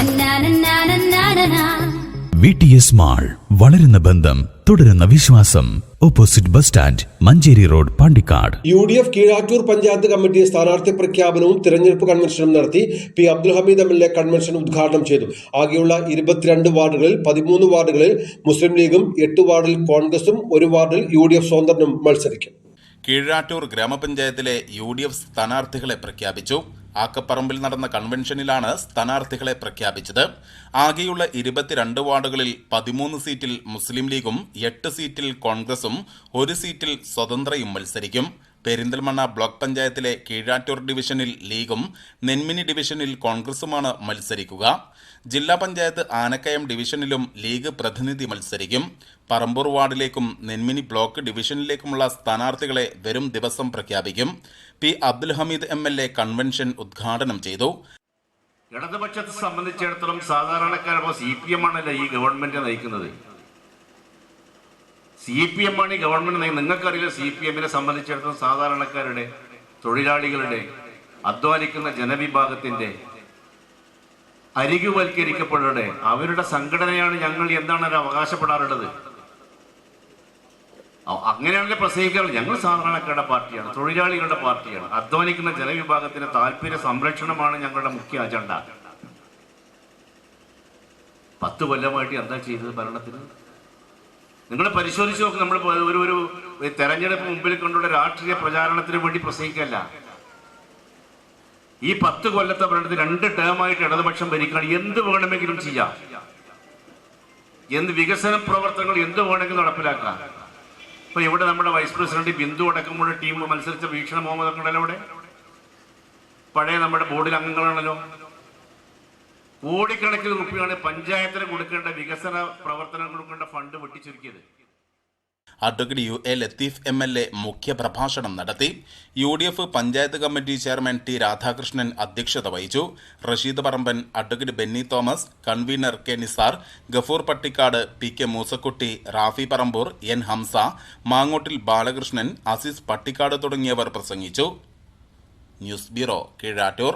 നന്നാനന്നാനന്നാനനാ. V T S mall വളരുന്ന ബന്ധം തുടരുന്ന വിശ്വാസം. Opposite bus stand Manjeri road Pandikkad. U D F Keezhattoor panchayat committee സ്ഥാനാർത്ഥി പ്രഖ്യാപനവും തിരഞ്ഞെടുപ്പ് കൺവെൻഷനും നടത്തി P Abdul Hameed M L A convention ഉദ്ഘാടനം ചെയ്തു. ആകെയുള്ള ഇരുപത്തിരണ്ട് വാർഡുകളിൽ പതിമൂന്ന് വാർഡുകളിൽ മുസ്ലിം ലീഗും എട്ട് വാർഡിൽ കോൺഗ്രസും ഒരു വാർഡിൽ യു ഡി എഫ് സ്വതന്ത്രനും മത്സരിക്കും. കീഴാറ്റൂർ ഗ്രാമപഞ്ചായത്തിലെ യു ഡി എഫ് സ്ഥാനാർത്ഥികളെ പ്രഖ്യാപിച്ചു. ആക്കപ്പറമ്പിൽ നടന്ന കൺവെൻഷനിലാണ് സ്ഥാനാർത്ഥികളെ പ്രഖ്യാപിച്ചത്. ആകെയുള്ള ഇരുപത്തിരണ്ട് വാർഡുകളിൽ പതിമൂന്ന് സീറ്റിൽ മുസ്ലിം ലീഗും എട്ട് സീറ്റിൽ കോൺഗ്രസും ഒരു സീറ്റിൽ സ്വതന്ത്രയും മത്സരിക്കും. പെരിന്തൽമണ്ണ ബ്ലോക്ക് പഞ്ചായത്തിലെ കീഴാറ്റൂർ ഡിവിഷനിൽ ലീഗും നെന്മിനി ഡിവിഷനിൽ കോൺഗ്രസുമാണ് മത്സരിക്കുക. ജില്ലാ പഞ്ചായത്ത് ആനക്കയം ഡിവിഷനിലും ലീഗ് പ്രതിനിധി മത്സരിക്കും. പറമ്പൂർ വാർഡിലേക്കും നെന്മിനി ബ്ലോക്ക് ഡിവിഷനിലേക്കുമുള്ള സ്ഥാനാർത്ഥികളെ വരും ദിവസം പ്രഖ്യാപിക്കും. P Abdul Hameed M L A convention ഉദ്ഘാടനം ചെയ്തു. ഇടതുപക്ഷത്തെ സംബന്ധിച്ചിടത്തോളം സാധാരണക്കാരപ്പോൾ സി പി എം ആണല്ലോ ഈ ഗവൺമെന്റ് നയിക്കുന്നത്. സി പി എം ആണ് ഈ ഗവൺമെന്റ് നിങ്ങൾക്കറിയില്ല സി പി എമ്മിനെ സംബന്ധിച്ചിടത്തോളം സാധാരണക്കാരുടെ തൊഴിലാളികളുടെ അധ്വാനിക്കുന്ന ജനവിഭാഗത്തിന്റെ അരികുവൽക്കരിക്കപ്പെടുന്നത് അവരുടെ സംഘടനയാണ് ഞങ്ങൾ എന്താണ് അവർ അവകാശപ്പെടാറുള്ളത്? അങ്ങനെയാണല്ലേ പ്രസംഗിക്കാറുള്ളത്. ഞങ്ങൾ സാധാരണക്കാരുടെ പാർട്ടിയാണ് തൊഴിലാളികളുടെ പാർട്ടിയാണ്. അധ്വാനിക്കുന്ന ജനവിഭാഗത്തിന്റെ താല്പര്യ സംരക്ഷണമാണ് ഞങ്ങളുടെ മുഖ്യ അജണ്ട. പത്ത് കൊല്ലമായിട്ട് എന്താ ചെയ്തത് ഭരണത്തിന്? നിങ്ങൾ പരിശോധിച്ച് നോക്ക് നമ്മൾ ഒരു ഒരു തെരഞ്ഞെടുപ്പ് മുമ്പിൽ കൊണ്ടുള്ള രാഷ്ട്രീയ പ്രചാരണത്തിന് വേണ്ടി പ്രസംഗിക്കല്ല. ഈ പത്ത് കൊല്ലത്തെ ഭരണത്തിൽ രണ്ട് ടേമായിട്ട് ഇടതുപക്ഷം ഭരിക്കാൻ എന്ത് വേണമെങ്കിലും ചെയ്യാം. എന്ത് വികസന പ്രവർത്തനങ്ങൾ എന്ത് വേണമെങ്കിലും നടപ്പിലാക്കാം. ഇപ്പൊ ഇവിടെ നമ്മുടെ വൈസ് പ്രസിഡന്റ് ബിന്ദു അടക്കമുള്ള ടീം മത്സരിച്ച വീക്ഷണ മുഹമ്മദ് ഉണ്ടല്ലോ പഴയ നമ്മുടെ ബോർഡിൽ അംഗങ്ങളാണല്ലോ. കോടിക്കണക്കിന് റുപ്യാണ് പഞ്ചായത്തിന് കൊടുക്കേണ്ട വികസന പ്രവർത്തനങ്ങൾ കൊടുക്കേണ്ട fund വെട്ടിച്ചുരുക്കിയത്. Advocate U A Latheef M L A മുഖ്യപ്രഭാഷണം നടത്തി U D F panchayat committee chairman T Radhakrishnan അധ്യക്ഷത വഹിച്ചു. Rasheed Paramban advocate Benny Thomas convener K Nisar Gafoor Pattikkad P K Moosakutty Rafi Parambur N Hamza Mangottil Balakrishnan Aziz Pattikkad തുടങ്ങിയവർ പ്രസംഗിച്ചു. News bureau Keezhattoor.